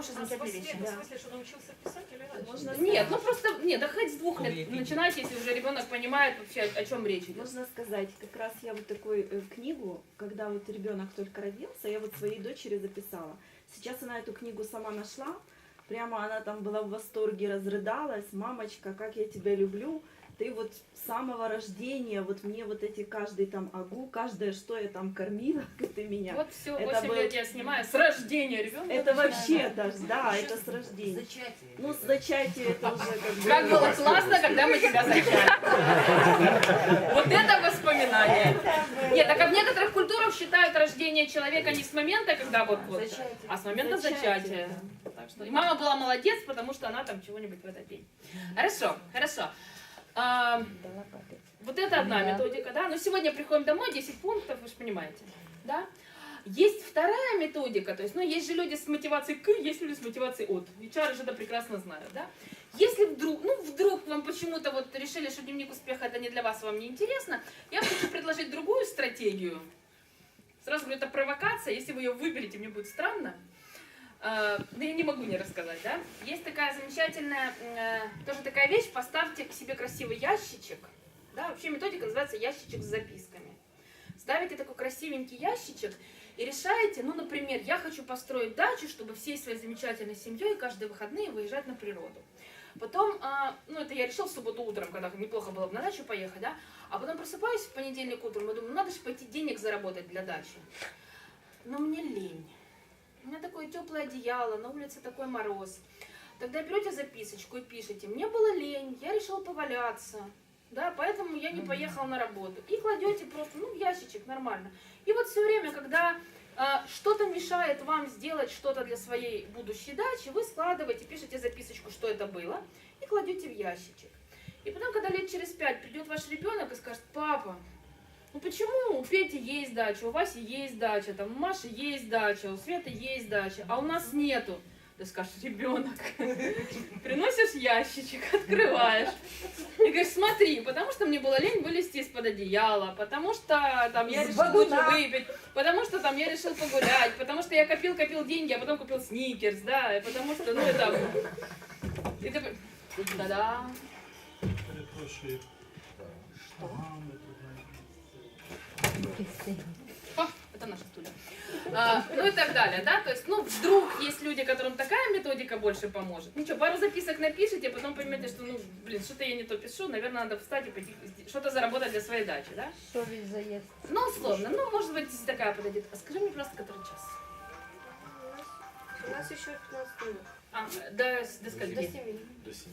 хорошие, замечательные вещи. В смысле, что научился писать или? Можно Нет, сказать- ну просто, нет, да хоть с двух лет начинайте, если уже ребенок понимает вообще, о чем речь идет. Можно сказать, как раз я вот такую э, книгу, когда вот ребенок только родился, я вот своей дочери записала. Сейчас она эту книгу сама нашла, прямо она там была в восторге, разрыдалась, мамочка, как я тебя люблю, ты вот с самого рождения, вот мне вот эти каждый там агу, каждое, что я там кормила, ты меня. Вот все, Это 8 был- лет я снимаю с рождения ребенка. Это вообще даже, да, это с рождения. Зачатие. Ну, с зачатия это уже как бы... Как было классно, когда мы тебя зачали. Вот это воспоминание. Нет, так а в некоторых культурах считают рождение человека не с момента, когда вот, вот а с момента зачатия. Так что и мама была молодец, потому что она там чего-нибудь в этот день. Хорошо, хорошо. А, вот это одна Да. методика, да. Но сегодня приходим домой, 10 пунктов, вы же понимаете, да. Есть вторая методика, то есть, ну, есть же люди с мотивацией к, есть люди с мотивацией от. HR же это прекрасно знают, да. Если вдруг, ну, вдруг вам почему-то вот решили, что дневник успеха это не для вас, вам не интересно, я хочу предложить другую стратегию. Сразу говорю, это провокация, если вы ее выберете, мне будет странно. Э, Да я не могу не рассказать, да? Есть такая замечательная, э, тоже такая вещь, поставьте к себе красивый ящичек. Да, вообще методика называется ящичек с записками. Ставите такой красивенький ящичек и решаете, ну, например, я хочу построить дачу, чтобы всей своей замечательной семьей каждые выходные выезжать на природу. Потом, а, ну, это я решил в субботу утром, когда неплохо было бы на дачу поехать, да, а потом просыпаюсь в понедельник утром и думаю, надо же пойти денег заработать для дачи. Но мне лень. У меня такое теплое одеяло, на улице такой мороз. Тогда берете записочку и пишете, мне было лень, я решил поваляться, да, поэтому я не поехал на работу. И кладете просто, ну, в ящичек нормально. И вот все время, когда а, что-то мешает вам сделать что-то для своей будущей дачи, вы складываете, пишете записочку, что это было, и кладете в ящичек. И потом, когда лет через пять придет ваш ребенок и скажет, папа, ну почему у Пети есть дача, у Васи есть дача, там у Маши есть дача, у Светы есть дача, а у нас нету? Ты скажешь, ребенок, приносишь ящичек, открываешь. И говоришь, смотри, потому что мне было лень вылезти из-под одеяла, потому что там я решил лучше выпить, потому что там я решил погулять, потому что я копил-копил деньги, а потом купил сникерс, да, и потому что, ну это... И ты... Да-да. Перепрошую. Это наша стулья. А, ну и так далее, да, то есть, ну, вдруг есть люди, которым такая методика больше поможет. Ну Ничего, пару записок напишите, а потом поймете, что, ну, блин, что-то я не то пишу, наверное, надо встать и пойти, что-то заработать для своей дачи, да? Что Совесть заезд. Ну, условно, ну, может быть, здесь такая подойдет. А скажи мне просто, который час? У нас еще 15 минут. А, до, до скольки? До 7. До 7.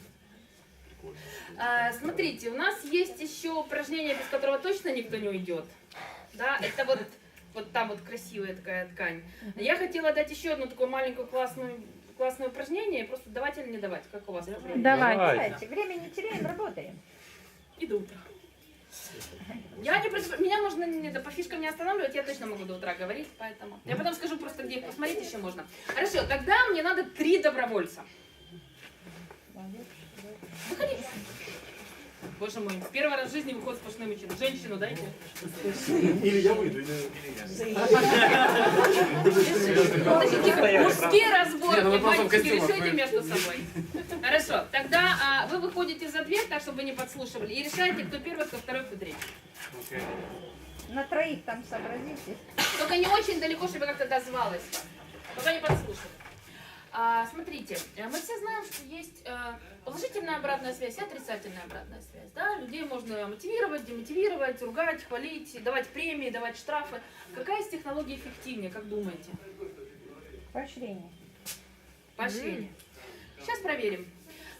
А, смотрите, у нас есть еще упражнение, без которого точно никто не уйдет. Да, это вот, вот там вот красивая такая ткань. Я хотела дать еще одну такую маленькую классную классное упражнение, просто давать или не давать, как у вас? Давай. Давай. Давайте. Время не теряем, работаем. И до утра. Я не против... Меня можно не, да, по фишкам не останавливать, я точно могу до утра говорить, поэтому... Я потом скажу просто, где их посмотреть еще можно. Хорошо, тогда мне надо три добровольца. Боже мой, первый раз в жизни выходит сплошной мужчина. Женщину дайте. Или я выйду, или... Тихо. Мужские ну разборки, в мальчики, решайте между собой. Хорошо, тогда а, вы выходите за дверь, так чтобы не подслушивали, и решаете, кто первый, кто второй, кто третий. На троих там сообразите. Только не очень далеко, чтобы как-то дозвалась. Только не подслушивали. А, смотрите, э, мы все знаем, что есть э, положительная обратная связь и отрицательная обратная связь. Да? Людей можно мотивировать, демотивировать, ругать, хвалить, давать премии, давать штрафы. Какая из технологий эффективнее, как думаете? Поощрение. Поощрение. Сейчас проверим.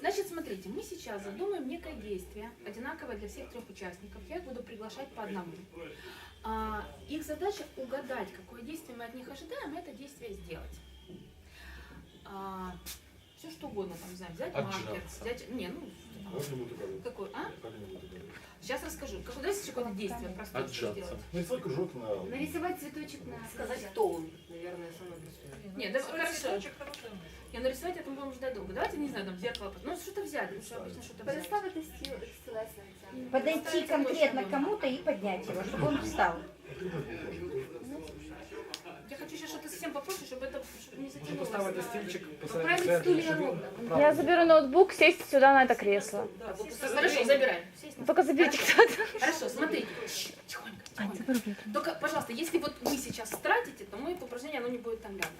Значит, смотрите, мы сейчас задумаем некое действие, одинаковое для всех трех участников. Я их буду приглашать по одному. А, их задача угадать, какое действие мы от них ожидаем, и это действие сделать. Все что угодно там, не знаю, взять маркер, взять... Не, ну, угадать. Какой, а? Сейчас расскажу. Как, давайте какое-то действие простое Отжаться. сделать. Нарисовать кружок на... Нарисовать цветочек на сказать, кто он, наверное, самое простое. Нет, да, хорошо. Я нарисовать это мы будем ждать долго. Давайте, не знаю, там зеркало, ну что-то взять, потому что обычно что-то взять. Стілець на ця. Подойти конкретно к кому-то и поднять его, чтобы он встал. Я хочу сейчас что-то совсем совсем попроще, чтобы это чтобы не затянулось. поставити стільчик Поправить посередині стулья центру, ровно. щоб Я заберу ноутбук, сесть сюда на это кресло. Хорошо, забираем. Только заберите кто-то. Хорошо, смотрите. Тихонько, тихонько. Только, пожалуйста, если вот вы сейчас стратите, то мы это упражнение, оно не будет там рядом.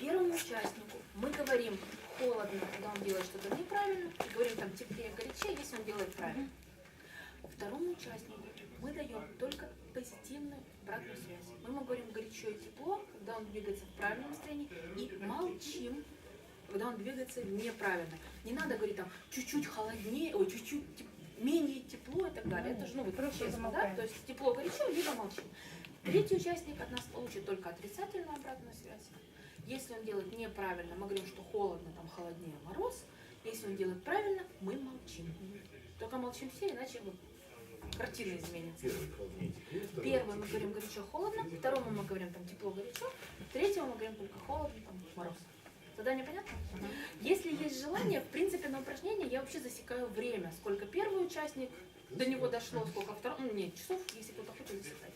Первому участнику мы говорим холодно, когда он делает что-то неправильно, и говорим там теплее, горячее, если он делает правильно. Второму участнику мы даем только позитивную обратную связь. Мы ему говорим горячо и тепло, когда он двигается в правильном настроении, и молчим, когда он двигается неправильно. Не надо говорить там чуть-чуть холоднее, ой, чуть-чуть менее тепло и так далее. Это же, ну, вы Просто честно, да? То есть тепло, горячо, либо молчим. Третий участник от нас получит только отрицательную обратную связь. Если он делает неправильно, мы говорим, что холодно, там холоднее, мороз. Если он делает правильно, мы молчим. Только молчим все, иначе вот картина изменится. Первому мы говорим горячо, холодно, второму мы говорим там тепло, горячо, третьему мы говорим только холодно, там мороз. Задание понятно? Если есть желание, в принципе, на упражнение я вообще засекаю время, сколько первый участник до него дошло, сколько второй, ну нет, часов, если кто-то хочет засекать.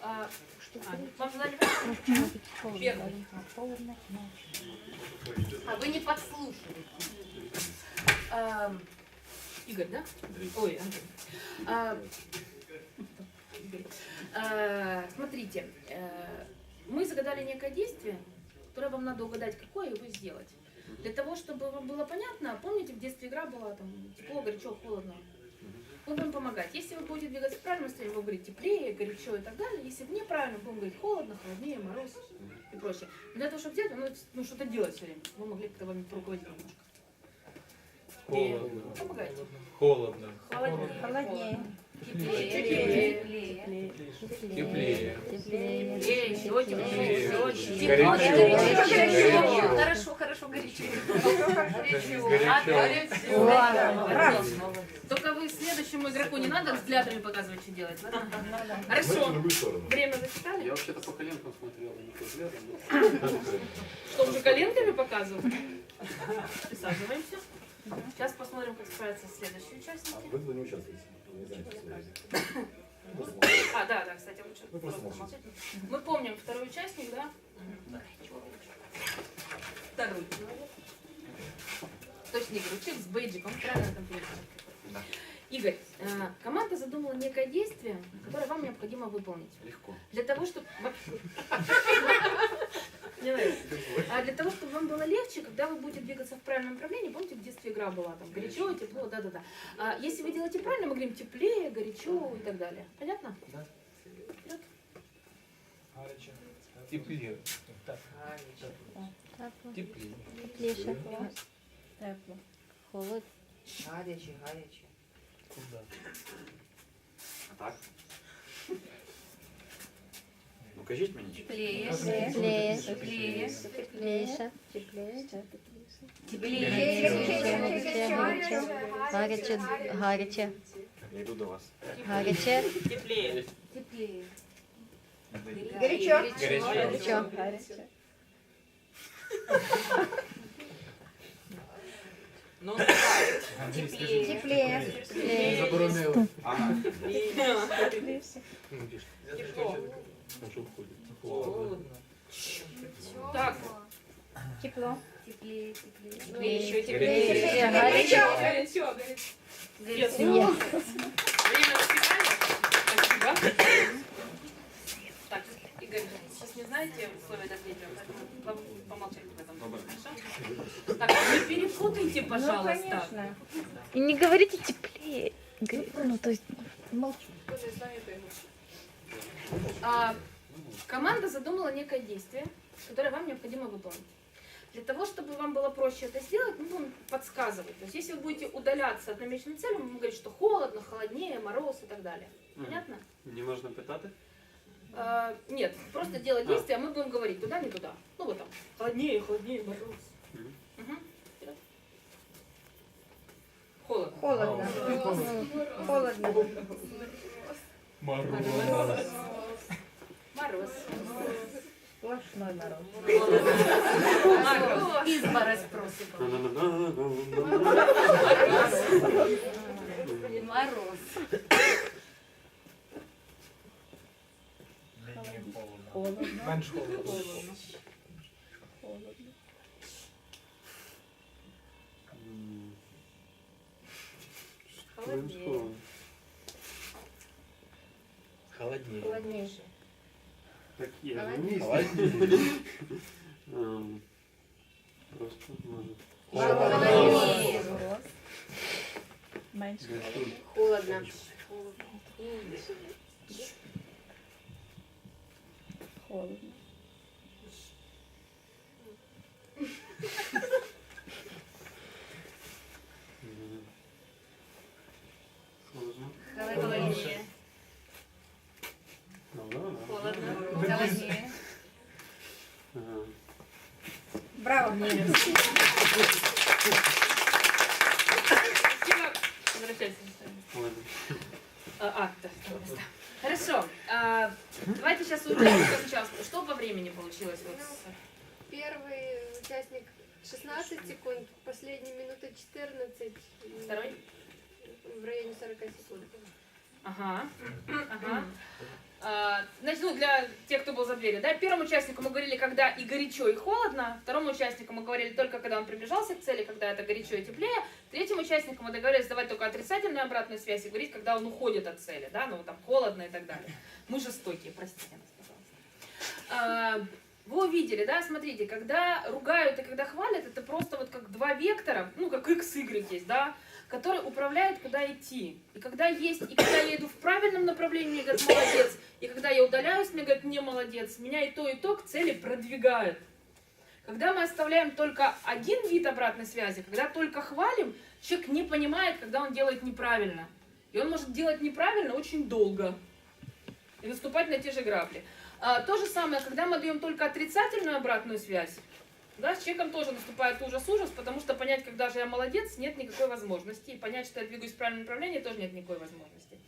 А, а, вам задали? Первый. А вы не подслушали. Игорь, да? Ой, Андрей. А. А, Смотрите, э, мы загадали некое действие, которое вам надо угадать, какое, вы сделать. Для того, чтобы вам было понятно, помните, в детстве игра была там тепло, горячо, холодно. Мы будем помогать. Если вы будете двигаться в правильном настроении, вы говорите теплее, горячо и так далее. Если в неправильном, будем говорить холодно, холоднее, мороз и прочее. Для того, чтобы надо ну, что-то делать все время. Вы могли как-то вами поруководить немножко. Холодно. Холодно. Холоднее. Холоднее. Теплее. Теплее. Теплее. Теплее. Теплее, еще теплее, еще теплее. Горячо. Тепло, Горячо. Хорошо, хорошо, горячо. Горячо. Только вы следующему игроку не надо взглядами показывать, что делать. Хорошо. Время засекали? Я вообще-то по коленкам смотрел, а не по взглядам. Что, уже коленками показывал? Присаживаемся. Сейчас посмотрим, как справятся следующие А участники. вы туда не участвуете. Вы не знаете А, да, да, кстати, лучше Вы просто просто молчать. Мы помним, второй участник, да? Второй человек. Точно, Игорь, учитель с бейджиком, правильно там переводит. Да. Игорь, э, команда задумала некое действие, которое вам необходимо выполнить. Легко. Для того, чтобы... Нравится. А для того, чтобы вам было легче, когда вы будете двигаться в правильном направлении, помните, в детстве игра была там горячо, тепло, да-да-да. А если вы делаете правильно, мы говорим теплее, горячо и так далее. Понятно? Да. Вперед. Теплее. Теплее. Тепліше. Тепло. Холод. Гарячий, гарячий. Куда? А так? Ну кажіть мені. Теплее. Теплее. Теплее. Тепліше. Тепліше. Теплее. Гаряче. Гаряче. Я йду до вас. Гаряче. Теплее. Теплее. Горячо. Горячо. Гаряче. Теплее. Теплее. Теплее. Заборонили. Ага. Ну, що входить? Холодно. Так, Тепло. Теплее, теплее. Теплее. еще Теплее. Горячо. Горячо, горячо. Время засекали? Спасибо. Так, Игорь, сейчас не знаете условия доследия, поэтому вам помолчать в этом. Хорошо? Так, не перепутайте, Ну, пожалуйста. конечно. И не говорите теплее. Ну, то есть А, команда задумала некое действие, которое вам необходимо выполнить. Для того, чтобы вам было проще это сделать, мы будем подсказывать. То есть, если вы будете удаляться от намеченной цели, мы будем говорить, что холодно, холоднее, мороз и так далее. Понятно? Не можна питати? А, нет, просто делать А. действие, а мы будем говорить туда, не туда. Ну вот там, холоднее, холоднее, мороз. Мгм. Мгм. Вперед. Холодно. Холодно. Холодно. Мороз. Мороз. Сплошной мороз. Мороз. Изборось просим. Мороз. Менш холодно. Холоднее. Холоднее. Холоднее. Так я Холоднее. Холоднее. Ем, Просто Меньше. Холодно. Холодно. Ну, да. Холодно. Холоднее. Браво. Спасибо. А, а, да. Хорошо. А, давайте сейчас узнаем. Что по времени получилось? Вот с- Первый участник 16 секунд, последние минуты 14. и Второй? В районе 40 секунд. Ага. Ага. А, значит, ну, для тех, кто был за дверью, да, первому участнику мы говорили, когда и горячо, и холодно, второму участнику мы говорили только, когда он приближался к цели, когда это горячо и теплее, третьему участнику мы договорились давать только отрицательную обратную связь и говорить, когда он уходит от цели, да, ну, там, холодно и так далее. Мы жестокие, простите нас, пожалуйста. А, вы увидели, да, смотрите, когда ругают и когда хвалят, это просто вот как два вектора, ну, как x, y есть, да, которые управляют, куда идти. И когда есть, и когда я иду в правильном направлении, мне говорят, молодец, и когда я удаляюсь, мне говорят, не молодец, меня и то, и то к цели продвигают. Когда мы оставляем только один вид обратной связи, когда только хвалим, человек не понимает, когда он делает неправильно. И он может делать неправильно очень долго и наступать на те же грабли. А, то же самое, когда мы даем только отрицательную обратную связь, да, с человеком тоже наступает ужас-ужас, потому что понять, когда же я молодец, нет никакой возможности. И понять, что я двигаюсь в правильном направлении, тоже нет никакой возможности.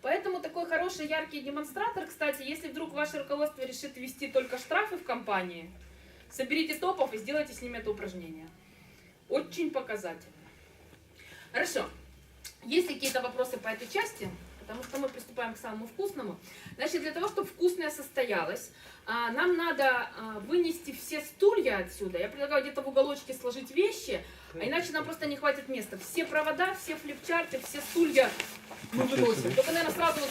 Поэтому такой хороший, яркий демонстратор, кстати, если вдруг ваше руководство решит ввести только штрафы в компании, соберите топов и сделайте с ними это упражнение. Очень показательно. Хорошо. Есть ли какие-то вопросы по этой части? Потому что мы приступаем к самому вкусному. Значит, для того, чтобы вкусное состоялось, а, нам надо а, вынести все стулья отсюда. Я предлагаю где-то в уголочке сложить вещи, а иначе нам просто не хватит места. Все провода, все флипчарты, все стулья мы выносим. Только, наверное, сразу вот